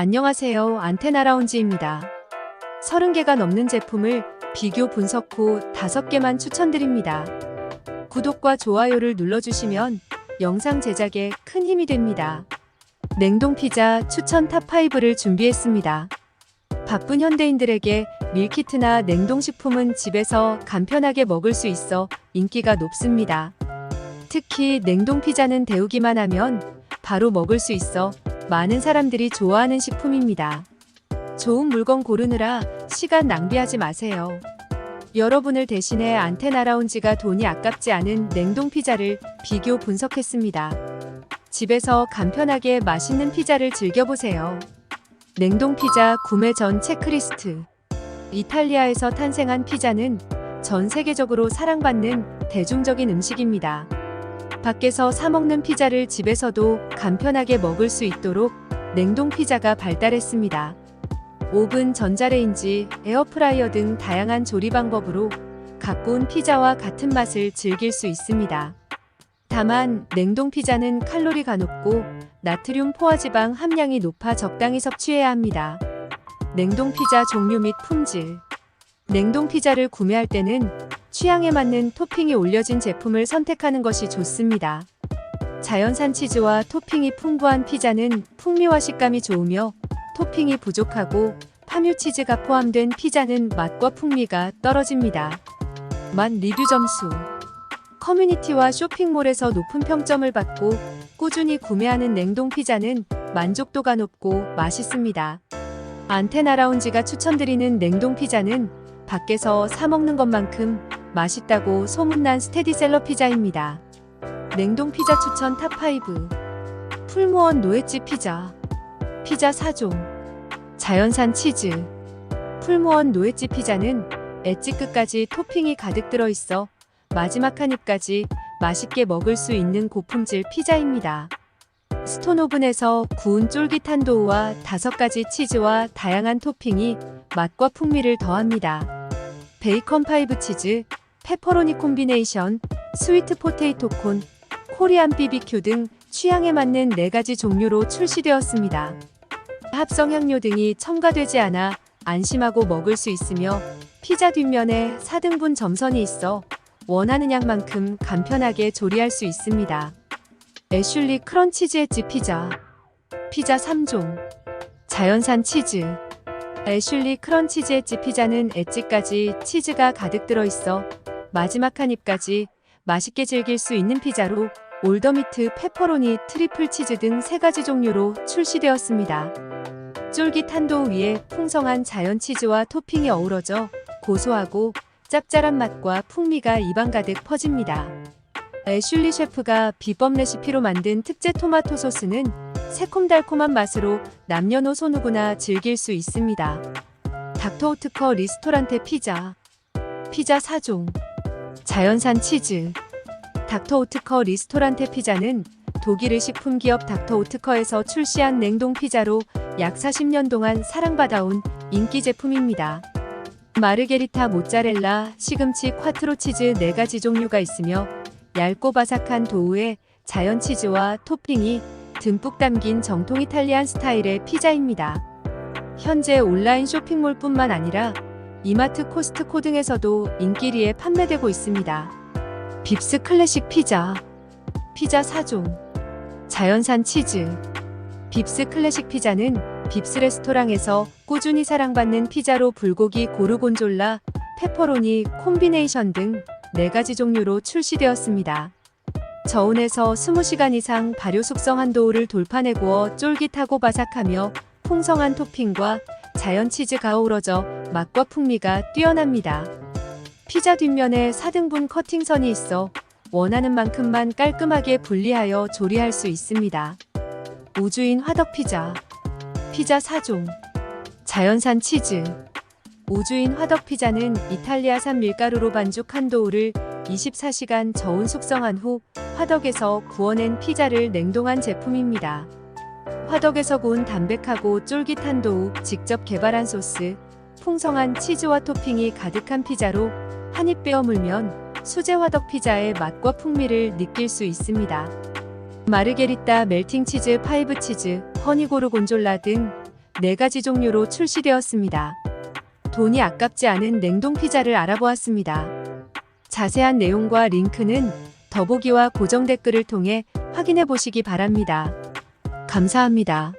안녕하세요. 안테나 라운지입니다. 30개가 넘는 제품을 비교 분석 후 5개만 추천드립니다. 구독과 좋아요를 눌러주시면 영상 제작에 큰 힘이 됩니다. 냉동 피자 추천 탑5를 준비했습니다. 바쁜 현대인들에게 밀키트나 냉동식품은 집에서 간편하게 먹을 수 있어 인기가 높습니다. 특히 냉동 피자는 데우기만 하면 바로 먹을 수 있어 많은 사람들이 좋아하는 식품입니다. 좋은 물건 고르느라 시간 낭비하지 마세요. 여러분을 대신해 안테나 라운지가 돈이 아깝지 않은 냉동 피자를 비교 분석했습니다. 집에서 간편하게 맛있는 피자를 즐겨보세요. 냉동 피자 구매 전 체크리스트. 이탈리아에서 탄생한 피자는 전 세계적으로 사랑받는 대중적인 음식입니다. 밖에서 사먹는 피자를 집에서도 간편하게 먹을 수 있도록 냉동 피자가 발달했습니다. 오븐, 전자레인지, 에어프라이어 등 다양한 조리 방법으로 가꾸운 피자와 같은 맛을 즐길 수 있습니다. 다만 냉동 피자는 칼로리가 높고 나트륨 포화지방 함량이 높아 적당히 섭취해야 합니다. 냉동 피자 종류 및 품질. 냉동 피자를 구매할 때는 취향에 맞는 토핑이 올려진 제품을 선택하는 것이 좋습니다. 자연산 치즈와 토핑이 풍부한 피자는 풍미와 식감이 좋으며 토핑이 부족하고 파뮤 치즈가 포함된 피자는 맛과 풍미가 떨어집니다. 맛 리뷰 점수 커뮤니티와 쇼핑몰에서 높은 평점을 받고 꾸준히 구매하는 냉동 피자는 만족도가 높고 맛있습니다. 안테나 라운지가 추천드리는 냉동 피자는 밖에서 사 먹는 것만큼 맛있다고 소문난 스테디셀러 피자입니다. 냉동 피자 추천 탑5 풀무원 노엣지 피자 피자 4종 자연산 치즈 풀무원 노엣지 피자는 엣지 끝까지 토핑이 가득 들어있어 마지막 한 입까지 맛있게 먹을 수 있는 고품질 피자입니다. 스톤 오븐에서 구운 쫄깃한 도우와 다섯 가지 치즈와 다양한 토핑이 맛과 풍미를 더합니다. 베이컨 파이브 치즈, 페퍼로니 콤비네이션, 스위트 포테이토 콘, 코리안 BBQ 등 취향에 맞는 4가지 종류로 출시되었습니다. 합성 향료 등이 첨가되지 않아 안심하고 먹을 수 있으며 피자 뒷면에 4등분 점선이 있어 원하는 양만큼 간편하게 조리할 수 있습니다. 애슐리 크런치즈 엣지 피자 피자 3종 자연산 치즈 애슐리 크런치즈 엣지 피자는 엣지까지 치즈가 가득 들어있어 마지막 한 입까지 맛있게 즐길 수 있는 피자로 올더미트, 페퍼로니, 트리플 치즈 등 세 가지 종류로 출시되었습니다. 쫄깃한 도우 위에 풍성한 자연 치즈와 토핑이 어우러져 고소하고 짭짤한 맛과 풍미가 입안 가득 퍼집니다. 애슐리 셰프가 비법 레시피로 만든 특제 토마토 소스는 새콤달콤한 맛으로 남녀노소 누구나 즐길 수 있습니다. 닥터오트커 리스토란테 피자 피자 4종 자연산 치즈 닥터 오트커 리스토란테 피자는 독일의 식품 기업 닥터 오트커에서 출시한 냉동 피자로 약 40년 동안 사랑받아온 인기 제품입니다. 마르게리타 모짜렐라, 시금치, 콰트로 치즈 4가지 종류가 있으며 얇고 바삭한 도우에 자연 치즈와 토핑이 듬뿍 담긴 정통 이탈리안 스타일의 피자입니다. 현재 온라인 쇼핑몰뿐만 아니라 이마트 코스트코 등에서도 인기리에 판매되고 있습니다. 빕스 클래식 피자 피자 4종 자연산 치즈 빕스 클래식 피자는 빕스 레스토랑에서 꾸준히 사랑받는 피자로 불고기 고르곤졸라, 페퍼로니, 콤비네이션 등 4가지 종류로 출시되었습니다. 저온에서 20시간 이상 발효 숙성 한 도우를 돌판에 구워 쫄깃하고 바삭하며 풍성한 토핑과 자연 치즈가 어우러져 맛과 풍미가 뛰어납니다. 피자 뒷면에 4등분 커팅선이 있어 원하는 만큼만 깔끔하게 분리하여 조리할 수 있습니다. 우주인 화덕 피자 피자 4종 자연산 치즈 우주인 화덕 피자는 이탈리아산 밀가루로 반죽한 도우를 24시간 저온 숙성한 후 화덕에서 구워낸 피자를 냉동한 제품입니다. 화덕에서 구운 담백하고 쫄깃한 도우, 직접 개발한 소스, 풍성한 치즈와 토핑이 가득한 피자로 한입 빼어 물면 수제 화덕 피자의 맛과 풍미를 느낄 수 있습니다. 마르게리따 멜팅 치즈, 파이브 치즈, 허니 고르곤졸라 등 4가지 종류로 출시되었습니다. 돈이 아깝지 않은 냉동 피자를 알아보았습니다. 자세한 내용과 링크는 더보기와 고정 댓글을 통해 확인해 보시기 바랍니다. 감사합니다.